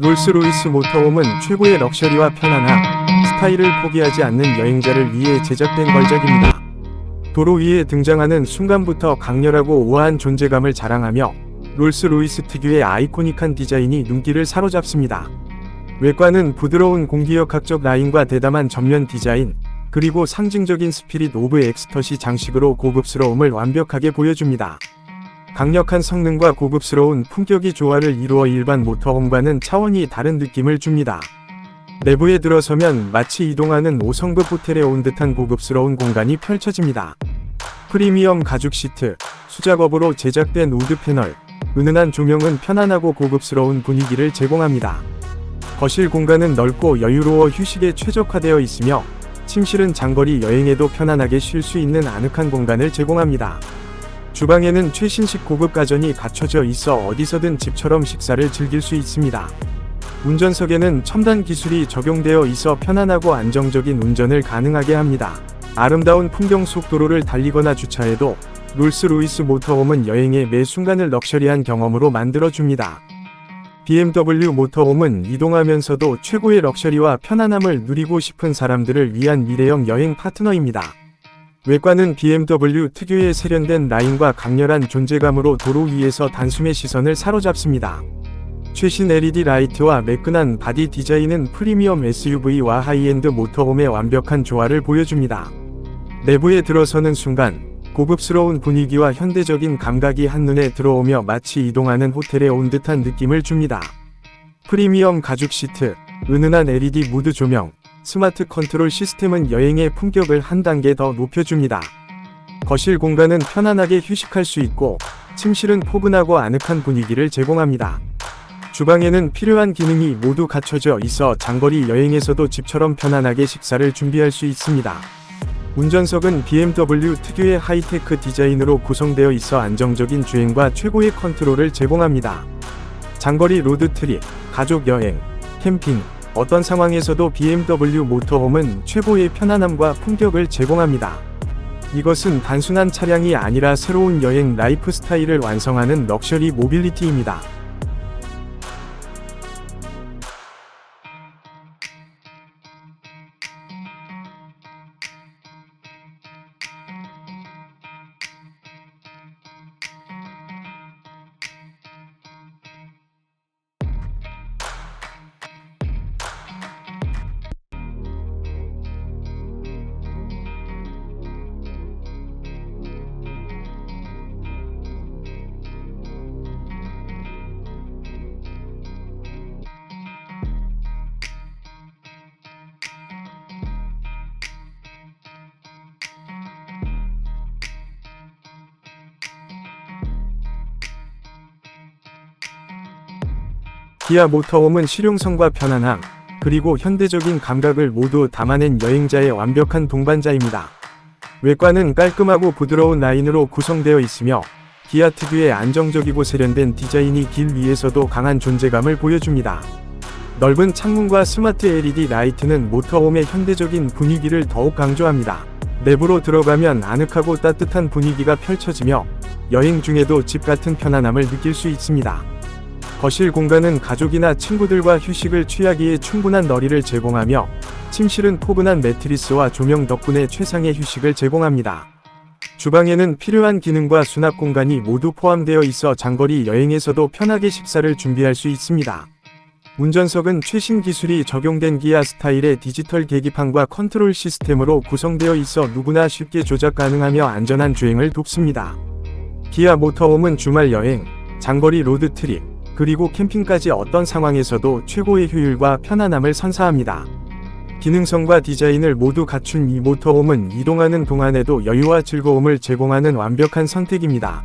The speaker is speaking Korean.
롤스로이스 모터홈은 최고의 럭셔리와 편안함, 스타일을 포기하지 않는 여행자를 위해 제작된 걸작입니다. 도로 위에 등장하는 순간부터 강렬하고 우아한 존재감을 자랑하며 롤스로이스 특유의 아이코닉한 디자인이 눈길을 사로잡습니다. 외관은 부드러운 공기역학적 라인과 대담한 전면 디자인, 그리고 상징적인 스피릿 오브 엑스터시 장식으로 고급스러움을 완벽하게 보여줍니다. 강력한 성능과 고급스러운 품격이 조화를 이루어 일반 모터홈과는 차원이 다른 느낌을 줍니다. 내부에 들어서면 마치 이동하는 5성급 호텔에 온 듯한 고급스러운 공간이 펼쳐집니다. 프리미엄 가죽 시트, 수작업으로 제작된 우드 패널, 은은한 조명은 편안하고 고급스러운 분위기를 제공합니다. 거실 공간은 넓고 여유로워 휴식에 최적화되어 있으며 침실은 장거리 여행에도 편안하게 쉴 수 있는 아늑한 공간을 제공합니다. 주방에는 최신식 고급 가전이 갖춰져 있어 어디서든 집처럼 식사를 즐길 수 있습니다. 운전석에는 첨단 기술이 적용되어 있어 편안하고 안정적인 운전을 가능하게 합니다. 아름다운 풍경 속 도로를 달리거나 주차해도 롤스로이스 모터홈은 여행의 매 순간을 럭셔리한 경험으로 만들어줍니다. BMW 모터홈은 이동하면서도 최고의 럭셔리와 편안함을 누리고 싶은 사람들을 위한 미래형 여행 파트너입니다. 외관은 BMW 특유의 세련된 라인과 강렬한 존재감으로 도로 위에서 단숨에 시선을 사로잡습니다. 최신 LED 라이트와 매끈한 바디 디자인은 프리미엄 SUV와 하이엔드 모터홈의 완벽한 조화를 보여줍니다. 내부에 들어서는 순간 고급스러운 분위기와 현대적인 감각이 한눈에 들어오며 마치 이동하는 호텔에 온 듯한 느낌을 줍니다. 프리미엄 가죽 시트, 은은한 LED 무드 조명, 스마트 컨트롤 시스템은 여행의 품격을 한 단계 더 높여줍니다. 거실 공간은 편안하게 휴식할 수 있고, 침실은 포근하고 아늑한 분위기를 제공합니다. 주방에는 필요한 기능이 모두 갖춰져 있어 장거리 여행에서도 집처럼 편안하게 식사를 준비할 수 있습니다. 운전석은 BMW 특유의 하이테크 디자인으로 구성되어 있어 안정적인 주행과 최고의 컨트롤을 제공합니다. 장거리 로드트립, 가족 여행, 캠핑, 어떤 상황에서도 BMW 모터홈은 최고의 편안함과 품격을 제공합니다. 이것은 단순한 차량이 아니라 새로운 여행 라이프 스타일을 완성하는 럭셔리 모빌리티입니다. 기아 모터홈은 실용성과 편안함, 그리고 현대적인 감각을 모두 담아낸 여행자의 완벽한 동반자입니다. 외관은 깔끔하고 부드러운 라인으로 구성되어 있으며 기아 특유의 안정적이고 세련된 디자인이 길 위에서도 강한 존재감을 보여줍니다. 넓은 창문과 스마트 LED 라이트는 모터홈의 현대적인 분위기를 더욱 강조합니다. 내부로 들어가면 아늑하고 따뜻한 분위기가 펼쳐지며 여행 중에도 집 같은 편안함을 느낄 수 있습니다. 거실 공간은 가족이나 친구들과 휴식을 취하기에 충분한 너리를 제공하며 침실은 포근한 매트리스와 조명 덕분에 최상의 휴식을 제공합니다. 주방에는 필요한 기능과 수납 공간이 모두 포함되어 있어 장거리 여행에서도 편하게 식사를 준비할 수 있습니다. 운전석은 최신 기술이 적용된 기아 스타일의 디지털 계기판과 컨트롤 시스템으로 구성되어 있어 누구나 쉽게 조작 가능하며 안전한 주행을 돕습니다. 기아 모터홈은 주말 여행, 장거리 로드 트립, 그리고 캠핑까지 어떤 상황에서도 최고의 효율과 편안함을 선사합니다. 기능성과 디자인을 모두 갖춘 이 모터홈은 이동하는 동안에도 여유와 즐거움을 제공하는 완벽한 선택입니다.